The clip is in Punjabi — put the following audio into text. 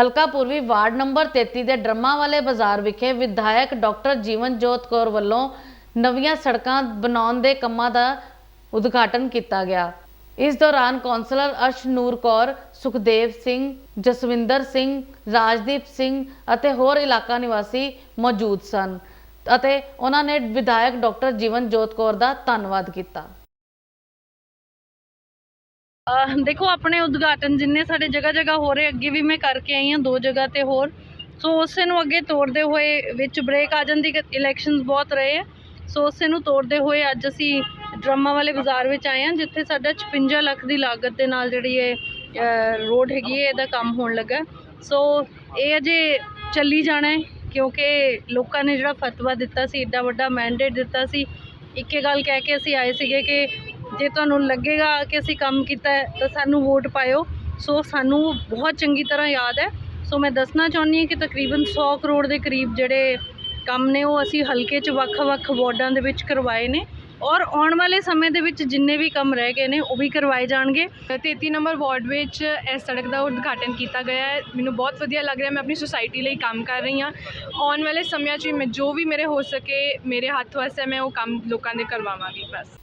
ਹਲਕਾ ਪੂਰਬੀ ਵਾਰਡ ਨੰਬਰ 33 ਦੇ ਡਰਮਾ ਵਾਲੇ ਬਾਜ਼ਾਰ ਵਿਖੇ ਵਿਧਾਇਕ ਡਾਕਟਰ ਜੀਵਨਜੋਤ ਕੌਰ ਵੱਲੋਂ ਨਵੀਆਂ ਸੜਕਾਂ ਬਣਾਉਣ ਦੇ ਕੰਮਾਂ ਦਾ ਉਦਘਾਟਨ ਕੀਤਾ ਗਿਆ। ਇਸ ਦੌਰਾਨ ਕੌਂਸਲਰ ਅਰਸ਼ਨੂਰ ਕੌਰ, ਸੁਖਦੇਵ ਸਿੰਘ, ਜਸਵਿੰਦਰ ਸਿੰਘ, ਰਾਜਦੀਪ ਸਿੰਘ ਅਤੇ ਹੋਰ ਇਲਾਕਾ ਨਿਵਾਸੀ ਮੌਜੂਦ ਸਨ ਅਤੇ ਉਹਨਾਂ ਨੇ ਵਿਧਾਇਕ ਡਾਕਟਰ ਜੀਵਨਜੋਤ ਕੌਰ ਦਾ ਧੰਨਵਾਦ ਕੀਤਾ। ਦੇਖੋ ਆਪਣੇ ਉਦਘਾਟਨ ਜਿੰਨੇ ਸਾਡੇ ਜਗ੍ਹਾ ਜਗ੍ਹਾ ਹੋ ਰਹੇ, ਅੱਗੇ ਵੀ ਮੈਂ ਕਰਕੇ ਆਈ ਹਾਂ ਦੋ ਜਗ੍ਹਾ ਤੇ ਹੋਰ। ਸੋ ਉਸੇ ਨੂੰ ਅੱਗੇ ਤੋੜਦੇ ਹੋਏ ਵਿੱਚ ਬ੍ਰੇਕ ਆ ਜਾਂਦੀ ਕਿ ਇਲੈਕਸ਼ਨਸ ਬਹੁਤ ਰਹੇ ਆ। ਸੋ ਉਸੇ ਨੂੰ ਤੋੜਦੇ ਹੋਏ ਅੱਜ ਅਸੀਂ ਡਰਾਮਾ ਵਾਲੇ ਬਾਜ਼ਾਰ ਵਿੱਚ ਆਏ ਹਾਂ, ਜਿੱਥੇ ਸਾਡਾ 56 ਲੱਖ ਦੀ ਲਾਗਤ ਦੇ ਨਾਲ ਜਿਹੜੀ ਇਹ ਰੋਡ ਹੈਗੀ ਹੈ, ਇਹਦਾ ਕੰਮ ਹੋਣ ਲੱਗਾ। ਸੋ ਇਹ ਅਜੇ ਚੱਲੀ ਜਾਣਾ ਹੈ, ਕਿਉਂਕਿ ਲੋਕਾਂ ਨੇ ਜਿਹੜਾ ਫਤਵਾ ਦਿੱਤਾ ਸੀ, ਏਡਾ ਵੱਡਾ ਮੈਂਡੇਟ ਦਿੱਤਾ ਸੀ। ਇੱਕੇ ਗੱਲ ਕਹਿ ਕੇ ਅਸੀਂ ਆਏ ਸੀਗੇ ਕਿ ਜੇ ਤੁਹਾਨੂੰ ਲੱਗੇਗਾ ਕਿ ਅਸੀਂ ਕੰਮ ਕੀਤਾ ਹੈ, ਤਾਂ ਸਾਨੂੰ ਵੋਟ ਪਾਇਓ। ਸੋ ਸਾਨੂੰ ਬਹੁਤ ਚੰਗੀ ਤਰ੍ਹਾਂ ਯਾਦ ਹੈ। ਸੋ ਮੈਂ ਦੱਸਣਾ ਚਾਹੁੰਦੀ ਹਾਂ ਕਿ ਤਕਰੀਬਨ 100 ਕਰੋੜ ਦੇ ਕਰੀਬ ਜਿਹੜੇ ਕੰਮ ਨੇ, ਉਹ ਅਸੀਂ ਹਲਕੇ 'ਚ ਵੱਖ-ਵੱਖ ਵਾਰਡਾਂ ਦੇ ਵਿੱਚ ਕਰਵਾਏ ਨੇ। ਔਰ ਆਉਣ ਵਾਲੇ ਸਮੇਂ ਦੇ ਵਿੱਚ ਜਿੰਨੇ ਵੀ ਕੰਮ ਰਹਿ ਗਏ ਨੇ, ਉਹ ਵੀ ਕਰਵਾਏ ਜਾਣਗੇ। 33 ਨੰਬਰ ਵਾਰਡ ਵਿੱਚ ਇਸ ਸੜਕ ਦਾ ਉਦਘਾਟਨ ਕੀਤਾ ਗਿਆ ਹੈ। ਮੈਨੂੰ ਬਹੁਤ ਵਧੀਆ ਲੱਗ ਰਿਹਾ, ਮੈਂ ਆਪਣੀ ਸੁਸਾਇਟੀ ਲਈ ਕੰਮ ਕਰ ਰਹੀ ਹਾਂ। ਆਉਣ ਵਾਲੇ ਸਮਿਆਂ 'ਚ ਵੀ ਮੈਂ ਜੋ ਵੀ ਮੇਰੇ ਹੋ ਸਕੇ ਮੇਰੇ ਹੱਥ ਵਾਸਤੇ ਮੈਂ ਉਹ ਕੰਮ ਲੋਕਾਂ ਦੇ ਕਰਵਾਵਾਂਗੀ, ਬਸ।